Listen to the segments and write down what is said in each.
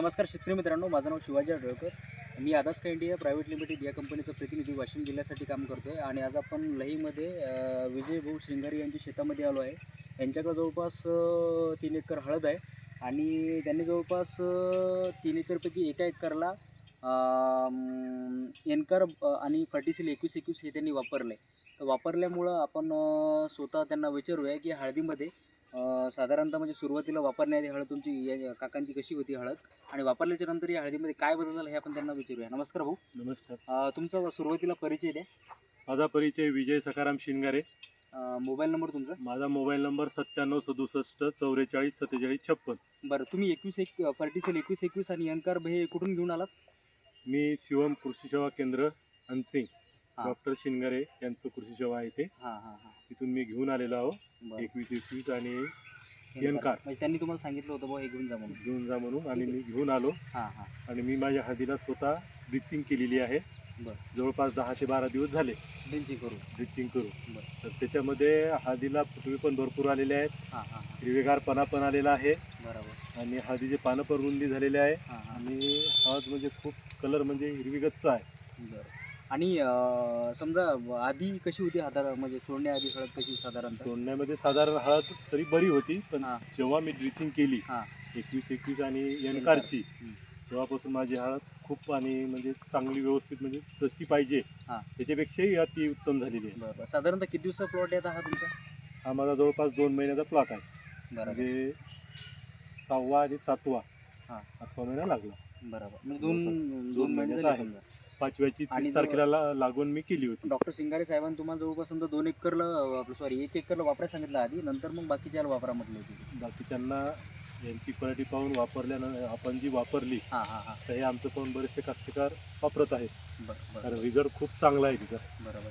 नमस्कार शेतकरी मित्रांनो माझं नाव शिवाजी आढळकर. मी आदास्का इंडिया प्रायव्हेट लिमिटेड या कंपनीचा प्रतिनिधी वाशिम जिल्ह्यासाठी काम करतो आहे आणि आज आपण लहीमध्ये विजयभाऊ विजय भाऊ श्रृंगारी यांच्या शेतामध्ये आलो आहे. यांच्याकडे जवळपास तीन एकर हळद आहे. आणि त्यांनी जवळपास तीन एकरपैकी एका एकरला एनकर आणि फर्टिसिल एकवीस एकवीस हे त्यांनी वापरलं आहे तर वापरल्यामुळं आपण स्वतः त्यांना विचारूया की हळदीमध्ये साधारणतः म्हणजे सुरुवातीला वापरण्याआधी हळद तुमची या काकांची कशी होती हळद? आणि वापरल्याच्या नंतर या हळदीमध्ये काय बदल झाला हे आपण त्यांना विचारूया. नमस्कार भाऊ. नमस्कार. अ, तुमचा सुरुवातीला परिचय द्या. माझा परिचय विजय सकाराम शिंगारे. अ, मोबाईल नंबर तुमचा? माझा मोबाईल नंबर सत्त्याण्णव सदुसष्ट चौवेचाळीस सत्तेचाळीस छप्पन. बरं तुम्ही एकवीस एक फर्टिसल एकवीस एकवीस आणि एनकार हे कुठून घेऊन आलात? मी शिवम कृषी सेवा केंद्र अनसिंग. हा. डॉक्टर शिंगारे यांचं कृषी सेवा आहे ते हां हां हां. तिथून मी घेऊन आलेलो आहो. बरं. एकवीस एकवीस आणि. एनकार. म्हणजे त्यांनी तुम्हाला सांगितलं होतं बुवा हे घेऊन जा म्हणून. घेऊन जा म्हणून आणि मी घेऊन आलो. हां हां. आणि मी माझ्या हळदीला स्वतः ड्रिचिंग केलेली आहे. बरं. जवळपास दहा ते बारा दिवस झाले. बेंची करू. करून बरं. तर त्याच्यामध्ये हळदीला फुटवे पण भरपूर आलेले आहेत. हां हां हां. हिरवेगारपणा पण आलेला आहे. बरोबर. आणि हळदीचे पानं पण रुंदी झालेले आहे. हां हां. आणि हळद म्हणजे खूप कलर म्हणजे हिरवीगच्च आहे. बरं. आणि अं, समजा आधी कशी होती साधारण म्हणजे सोडण्याआधी हळद कशी साधारणतः सोडण्यामध्ये साधारण हळद तरी बरी होती पण हां. जेव्हा मी ड्रिचिंग केली हां. एकवीस एकवीस आणि एनकारची हं. तेव्हापासून माझी हळद खूप आणि म्हणजे चांगली व्यवस्थित म्हणजे जशी पाहिजे हां. त्याच्यापेक्षाही अति उत्तम झालेली आहे बरं बरं साधारणतः किती दिवसा प्लॉट येत हा तुमचा हा माझा जवळपास दोन महिन्याचा प्लॉट आहे बरोबर म्हणजे सहावा आणि सातवा हां. आठवा महिना लागला बरोबर म्हणजे दोन दोन दोन महिने महिन्याचा झाले आहे. समजा पाचव्याची आणि तीस तारखेला ला- लागवण मी केली होती. डॉक्टर सिंगारे साहेबांनी तुम्हाला जवळपास समजा दोन एकरला सॉरी एक एकरला वापरायला सांगितलं आधी नंतर मग बाकीच्या वापरा म्हटलं होती. बाकीच्यांना यांची क्वालिटी पाहून वापरल्यानं आपण जी वापरली हां हां हां. तर हे आमचं पाहून बरेचसे कास्तकार वापरत आहेत. बरं बरं. कारण रिझल्ट खूप चांगला आहे तिचा. बरोबर.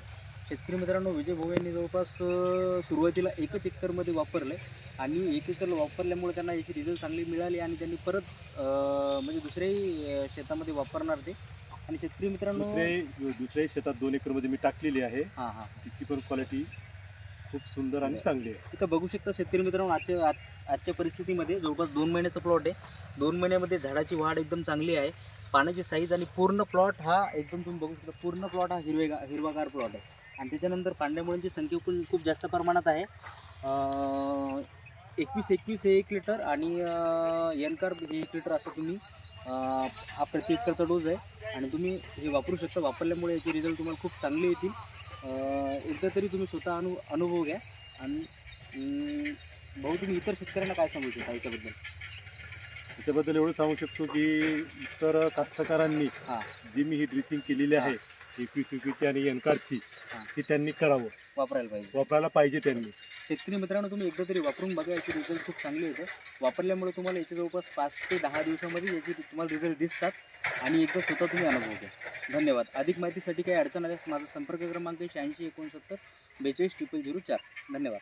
शेतकरी मित्रांनो विजय भाऊ यांनी जवळपास अं, सुरुवातीला एकच एकरमध्ये वापरलं आणि एक एकर वापरल्यामुळे त्यांना याची रिझल्ट चांगली मिळाली आणि त्यांनी परत अं, म्हणजे दुसऱ्याही अं, शेतामध्ये वापरणार ते. आणि शेतकरी मित्रांनो दुसरे दुसऱ्याही शेतात दोन एकरमध्ये मी टाकलेली आहे. हां हां. तिची पण क्वालिटी खूप सुंदर आणि चांगली आहे. इथं बघू शकता शेतकरी मित्रांनो आजच्या आज- आजच्या परिस्थितीमध्ये जवळपास दोन महिन्याचा प्लॉट आहे. दोन महिन्यामध्ये झाडाची वाढ एकदम चांगली आहे. पाण्याची साईज आणि पूर्ण प्लॉट हा एकदम तुम्ही बघू शकता पूर्ण प्लॉट हा हिरवे हिरवागार प्लॉट आहे. आणि त्याच्यानंतर पांढऱ्या मुळांची संख्या पण खूप जास्त प्रमाणात आहे. एकवीस एकवीस हे एक लिटर आणि एनकार हे एक लिटर असं तुम्ही हा प्रति एकरचा डोस आहे. आणि तुम्ही हे वापरू शकता. वापरल्यामुळे याचे रिझल्ट तुम्हाला खूप चांगले येतील. एकदा तरी तुम्ही स्वतः अनु अनुभव घ्या. आणि भाऊ तुम्ही इतर शेतकऱ्यांना काय सांगू शकता याच्याबद्दल? त्याच्याबद्दल एवढं सांगू शकतो की इतर कास्तकारांनी हां. जी मी ही ड्रिचिंग केलेली आहे एकवीस एकवीसची आणि एनकारची हां. ती त्यांनी करावं. वापरायला पाहिजे. वापरायला पाहिजे त्यांनी. शेतकरी मित्रांनो तुम्ही एकदा तरी वापरून बघा याचे रिझल्ट खूप चांगले येतं. वापरल्यामुळे तुम्हाला याचे जवळपास पाच ते दहा दिवसामध्ये याचे तुम्हाला रिझल्ट दिसतात. आणि एकदा स्वतः तुम्ही अनुभव घ्या. धन्यवाद. अधिक माहितीसाठी काही अडचण आल्यास माझा संपर्क क्रमांक शहाऐंशी एकोणसत्तर बेचाळीस ट्रिपल झिरो चार. धन्यवाद.